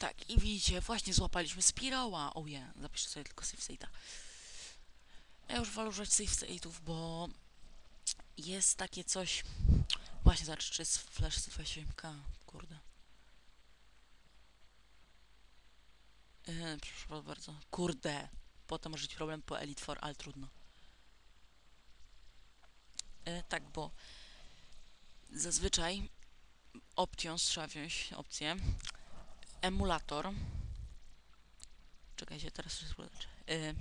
Tak, i widzicie, właśnie złapaliśmy Spiroła. Oje, yeah, zapiszę sobie tylko save state'a. Ja już wolę używać save state'ów, bo jest takie coś... Właśnie, zobacz, czy jest flash 128k, kurde. Yy, przepraszam bardzo. Kurde, potem może być problem po Elite 4, ale trudno. Yy, tak, bo zazwyczaj Options trzeba wziąć opcję. Emulator. Czekajcie, teraz yy,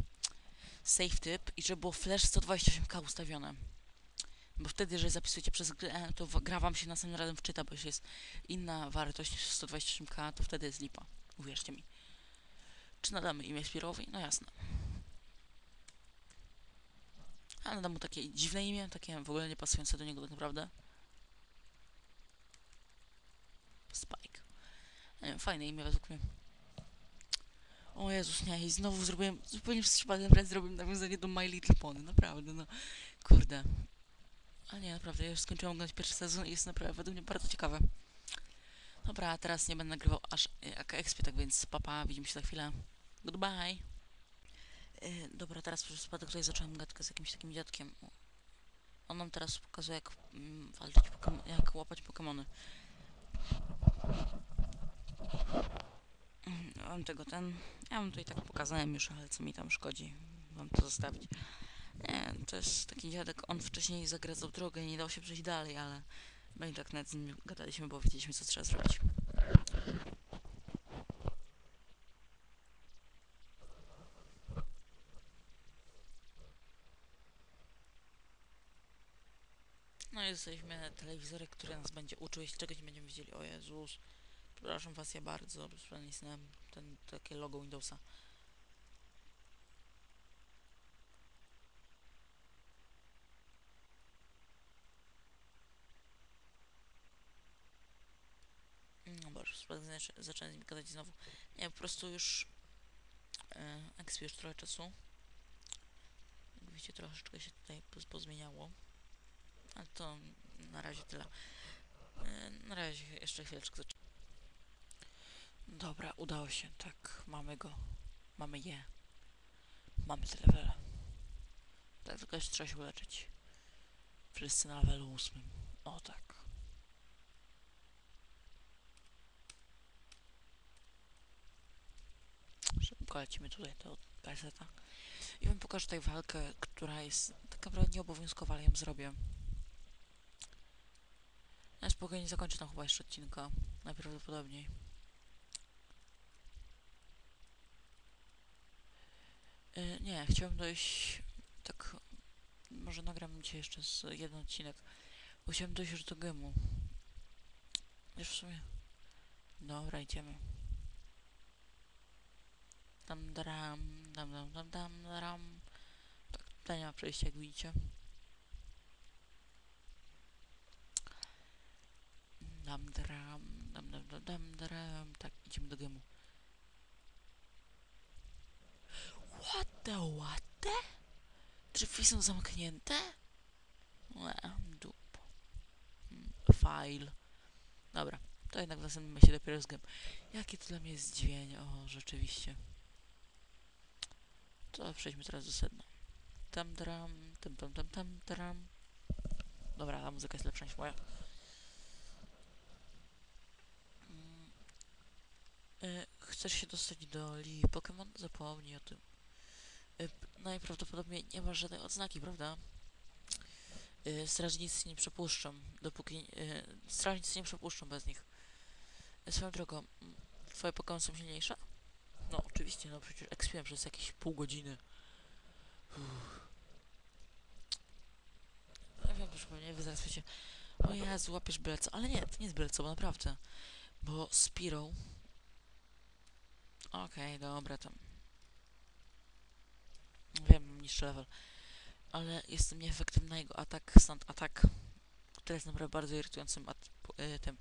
Save typ i żeby było flash 128k ustawione. Bo wtedy, jeżeli zapisujecie przez grę, to gra wam się następnym razem wczyta, bo jeśli jest inna wartość niż 128k, to wtedy jest lipa. Uwierzcie mi. Czy nadamy imię Spirowi? No jasne. A nadam mu takie dziwne imię, takie w ogóle nie pasujące do niego tak naprawdę. Spike. Nie wiem, fajne imię według mnie. O Jezus, nie, i znowu zrobiłem, zupełnie przez przypadek zrobiłem nawiązanie do My Little Pony, naprawdę, no, kurde. Ale nie, naprawdę, ja już skończyłam oglądać pierwszy sezon i jest naprawdę według mnie bardzo ciekawe. Dobra, teraz nie będę nagrywał aż jak ekspie, tak więc papa, widzimy się za chwilę. Goodbye. Yy, dobra, teraz przez przypadek tutaj zacząłem gadkę z jakimś takim dziadkiem. On nam teraz pokazuje, jak mm, walczyć, jak łapać Pokemony. Mam tego ten. Ja wam tutaj tak pokazałem już, ale co mi tam szkodzi wam to zostawić. Nie, to jest taki dziadek, on wcześniej zagradzał drogę nie dał się przejść dalej, ale my i tak nawet z nim gadaliśmy, bo wiedzieliśmy co trzeba zrobić. No i jesteśmy telewizorek, który nas będzie uczył, jeśli czegoś nie będziemy widzieli. O Jezus. Przepraszam was ja bardzo, przepraszam ten takie logo Windowsa. No boże, zacząłem z nim gadać znowu. Nie, po prostu już e, Expi już trochę czasu. Jak widzicie, troszeczkę się tutaj poz- pozmieniało. Ale to na razie tyle. E, na razie jeszcze chwileczkę zaczę- Dobra, udało się, tak, mamy go. Mamy je. Mamy te levele. Tak, tylko jeszcze trzeba się uleczyć. Wszyscy na levelu ósmym. O tak. Szybko lecimy tutaj do kaseta. I wam pokażę tutaj walkę, która jest tak naprawdę nieobowiązkowa, ale ją zrobię. Ja spokojnie zakończę tam chyba jeszcze odcinka. Najprawdopodobniej. Yy, nie, chciałem dojść tak... Może nagram dzisiaj jeszcze z jeden odcinek. Bo chciałem dojść już do gemu. Wiesz w sumie... Dobra, idziemy. Dam dram, dam dam dam dam dram. Tak, tutaj nie ma przejścia, jak widzicie. Dam dram, dam dam dam dam dram. Tak, idziemy do gemu. What the what the? Drzwi są zamknięte? Łe, dup. Hmm, File. Dobra, to jednak zastanawiamy się dopiero z gem. Jakie to dla mnie jest dźwięk? O, rzeczywiście. To przejdźmy teraz do sedna. Tam dram, tam tam tam tam dram. Dobra, ta muzyka jest lepsza niż moja. Mm. Y, Chcesz się dostać do Ligi Pokémon? Zapomnij o tym. Najprawdopodobniej nie masz żadnej odznaki, prawda? Y, Strażnicy nie przepuszczą, dopóki... y, Strażnicy nie przepuszczą bez nich. Y, Swoją drogą, mm, twoje Pokémon są silniejsze? No oczywiście, no przecież ekspiłem przez jakieś pół godziny. Uff. Ja wiem, proszę mnie, wy zaraz wiecie, o Jezu, łapiesz byle co, ale nie, to nie jest byle co, bo naprawdę. Bo Spiro... Okej, dobra, tam. Wiem, mam niższy level. Ale jestem nieefektywny na jego atak, stąd atak, który jest naprawdę bardzo irytującym at y, tym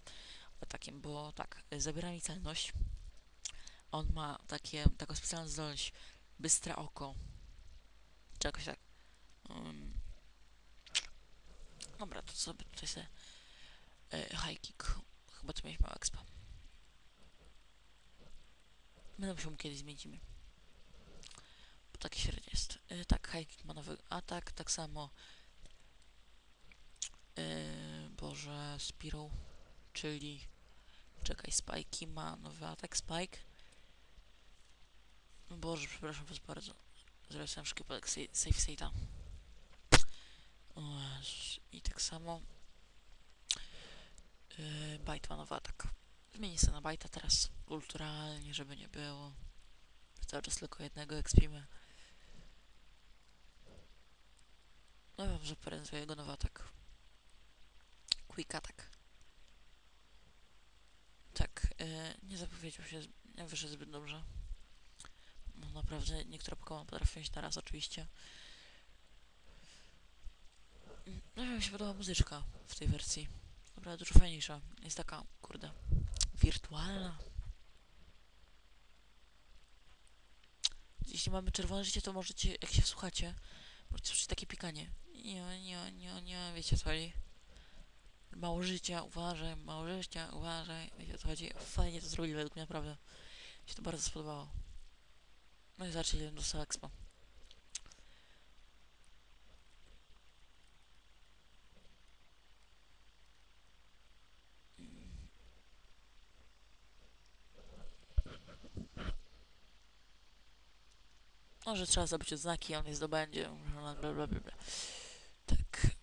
atakiem, bo tak, zabiera mi celność. On ma takie, taką specjalną zdolność bystre oko. Czy jakoś tak. Um, dobra, to sobie tutaj sobie y, high kick. Chyba tu mieliśmy expa. Będę musiał mu kiedyś zmienić imię. Bo takie średnie. Yy, tak, Hiking ma nowy atak, tak samo. Yy, Boże, Spirou, czyli. Czekaj, Spikey ma nowy atak. Spike. Boże, przepraszam was bardzo. Sobie szybki podek save state'a. I tak samo. Yy, Bite ma nowy atak. Zmienię sobie na Bite'a teraz kulturalnie, żeby nie było. Cały czas tylko jednego ekspimy. No dobrze, poręcę jego nowy atak. Quick attack. Tak, yy, nie zapowiedział się, nie wyszedł zbyt dobrze. No naprawdę, niektóre Pokémon potrafią iść na raz oczywiście. No mi się podoba muzyczka w tej wersji. Naprawdę dużo fajniejsza. Jest taka, kurde, wirtualna. Jeśli mamy czerwone życie, to możecie, jak się wsłuchacie, możecie słyszeć takie pikanie. Nie, nie, nie, nie, wiecie co chodzi. Mało życia, uważaj, mało życia, uważaj, wiecie co chodzi. Fajnie to zrobili według mnie, naprawdę. Mi się to bardzo spodobało. No i ile dostał expo. Może trzeba zrobić odznaki, on je zdobędzie. Bla, bla, bla, bla. Tak.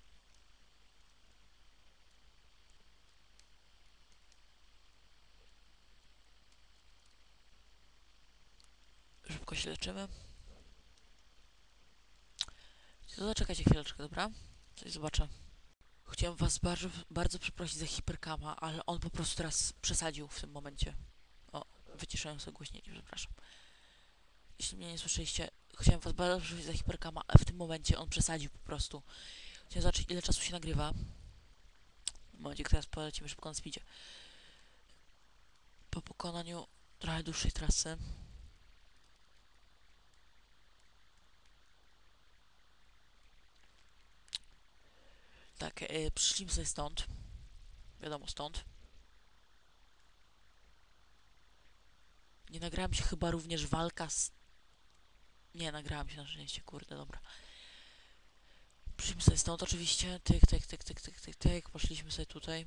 Leczymy. To zaczekajcie chwileczkę, dobra? Coś zobaczę. Chciałem was bardzo, bardzo przeprosić za hiperkama, ale on po prostu teraz przesadził w tym momencie. O, wyciszyłem sobie głośniki, przepraszam. Jeśli mnie nie słyszeliście, chciałem was bardzo przeprosić za hiperkama, ale w tym momencie on przesadził po prostu. Chciałem zobaczyć, ile czasu się nagrywa. W momencie, teraz polecimy szybko na speedzie. Po pokonaniu trochę dłuższej trasy. Tak, yy, przyszliśmy sobie stąd. Wiadomo, stąd. Nie nagrałem się chyba również walka z... Nie, nagrałem się na szczęście, kurde, dobra. Przyszliśmy sobie stąd oczywiście. Tyk, tyk, tyk, tyk, tyk, tyk, tyk. Poszliśmy sobie tutaj.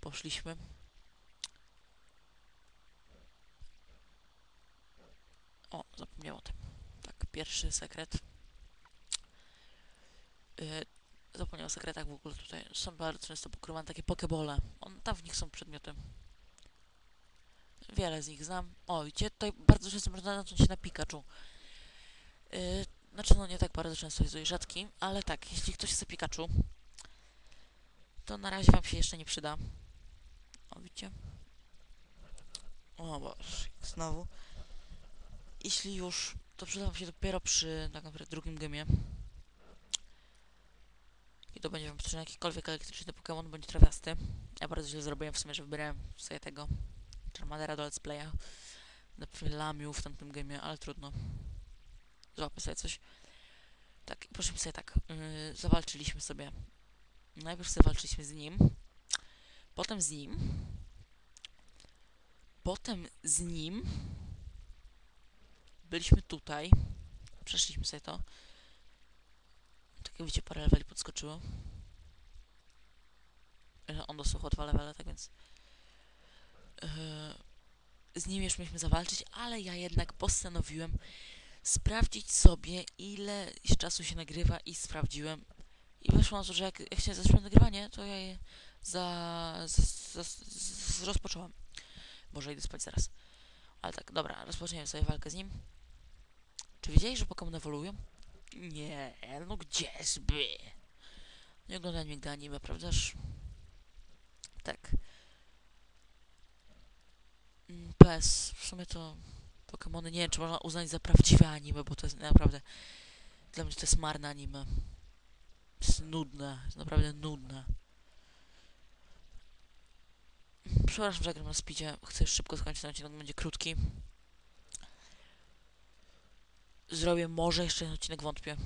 Poszliśmy. O, zapomniałem o tym. Tak, pierwszy sekret. Yy, zapomniałem o sekretach w ogóle tutaj. Są bardzo często pokrywane takie pokebole. On, tam w nich są przedmioty. Wiele z nich znam. O, tutaj bardzo często można natknąć się na Pikachu. Yy, znaczy, no nie tak bardzo często jest rzadki, ale tak, jeśli ktoś chce Pikachu, to na razie wam się jeszcze nie przyda. O? O Boże, znowu. Jeśli już, to przyda wam się dopiero przy tak naprawdę drugim gemie. I to będzie wam potrzebny jakikolwiek elektryczny Pokémon bądź trawiasty. Ja bardzo źle zrobiłem w sumie, że wybierałem sobie tego Charmadera do Let's Playa. Lamiu w tamtym gamie, ale trudno. Złapę sobie coś. Tak, poszliśmy sobie tak. Yy, zawalczyliśmy sobie. Najpierw sobie walczyliśmy z nim. Potem z nim. Potem z nim. Byliśmy tutaj. Przeszliśmy sobie to. Tak jak widzicie, parę leveli podskoczyło. On dostał dwa levele, tak więc... Yy, z nim już mieliśmy zawalczyć, ale ja jednak postanowiłem sprawdzić sobie, ile czasu się nagrywa i sprawdziłem. I wyszło na to, że jak, jak się nagrywanie, to ja je za, za, za, rozpocząłem. Może idę spać zaraz. Ale tak, dobra, rozpoczniemy sobie walkę z nim. Czy wiedzieli, że Pokémon ewoluują? Nie, no gdzieżby? Nie oglądałem nigdy anime, prawdaż? Tak. Mm, PS, w sumie to Pokémony nie wiem, czy można uznać za prawdziwe anime, bo to jest naprawdę dla mnie to jest marne anime. Jest nudne, jest naprawdę nudne. Przepraszam, że gram na speedzie. Chcę szybko skończyć ten odcinek, będzie krótki zrobię może jeszcze jeden odcinek, wątpię.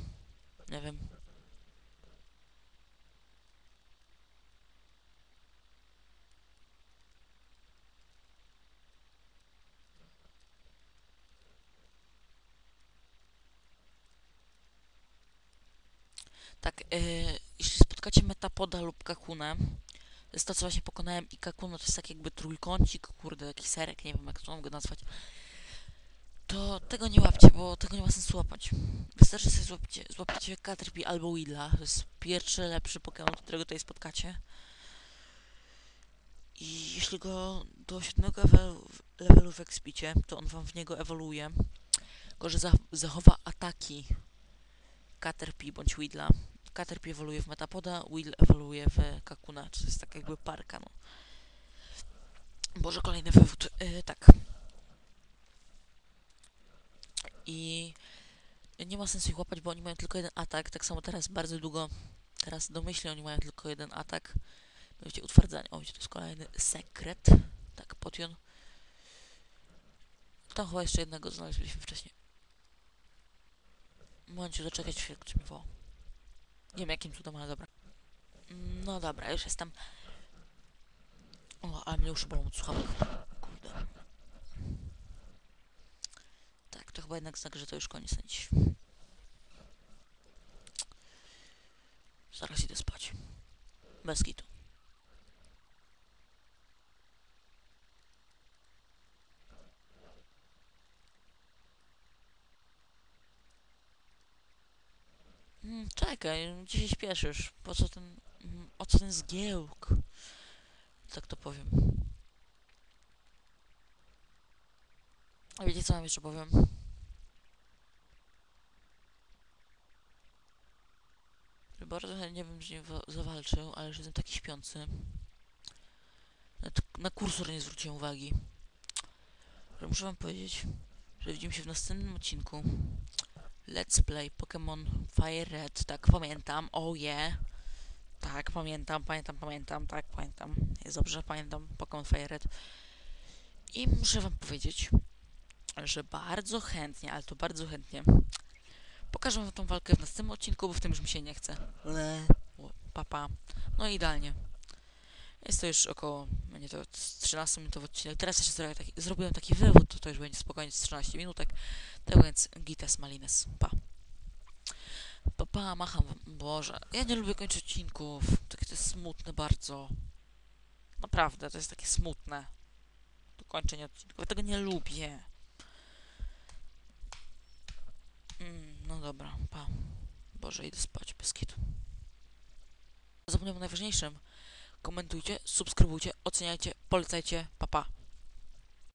Nie wiem. Tak, yy, jeśli spotkacie Metapoda lub Kakunę, to jest to, co właśnie pokonałem i Kakuno to jest tak jakby trójkącik, kurde, jakiś serek, nie wiem jak to mam go nazwać to tego nie łapcie, bo tego nie ma sensu łapać. Wystarczy sobie złapiecie, złapiecie Caterpie albo Weedla, to jest pierwszy, lepszy Pokémon, którego tutaj spotkacie. I jeśli go do siódmego levelu, levelu wyekspicie, to on wam w niego ewoluuje. Tylko, że za, zachowa ataki Caterpie bądź Weedla. Caterpie ewoluuje w Metapoda, Weedle ewoluuje w Kakuna, czy jest tak jakby parka, no. Boże, kolejny wywód. Yy, tak. I nie ma sensu ich łapać, bo oni mają tylko jeden atak. Tak samo teraz bardzo długo, teraz domyślnie oni mają tylko jeden atak. Będziecie utwardzanie. O, to jest kolejny sekret. Tak, potion. Tam chyba jeszcze jednego znaleźliśmy wcześniej. Momencie zaczekać chwilę, ktoś mi woła. Nie wiem jakim cudem, ale dobra. No dobra, już jestem. O, ale mnie już bolą od słuchawek. Kurde. Tak, to chyba jednak znak, że to już koniec na dziś. Zaraz idę spać. Bez kitu. Mm, czekaj, gdzie się śpieszysz? Po co ten... mm, O co ten zgiełk? Tak to powiem. A wiecie co wam jeszcze powiem? Bardzo chętnie bym z nim wa- zawalczył, ale że jestem taki śpiący. Nawet na kursor nie zwróciłem uwagi. Że muszę wam powiedzieć, że widzimy się w następnym odcinku. Let's Play Pokémon Fire Red. Tak, pamiętam. Oh yeah. Tak, pamiętam, pamiętam, pamiętam. Tak, pamiętam. Jest dobrze, pamiętam Pokémon Fire Red. I muszę wam powiedzieć, że bardzo chętnie, ale to bardzo chętnie pokażę wam tą walkę w następnym odcinku, bo w tym już mi się nie chce. Le. Papa. No i idealnie. Jest to już około, będzie to z 13 minutowy odcinek. Teraz jeszcze zrobię taki, zrobiłem taki wywód, to, to już będzie spokojnie z 13 minutek. Tak więc Gites Malines. Pa. Pa, pa, macham wam. Boże, ja nie lubię kończyć odcinków. Takie to jest smutne bardzo. Naprawdę, to jest takie smutne. To kończenie odcinków. Ja tego nie lubię. Mm, dobra, pa. Boże, idę spać, bez kitu. Zapomniałem o najważniejszym. Komentujcie, subskrybujcie, oceniajcie, polecajcie, pa pa.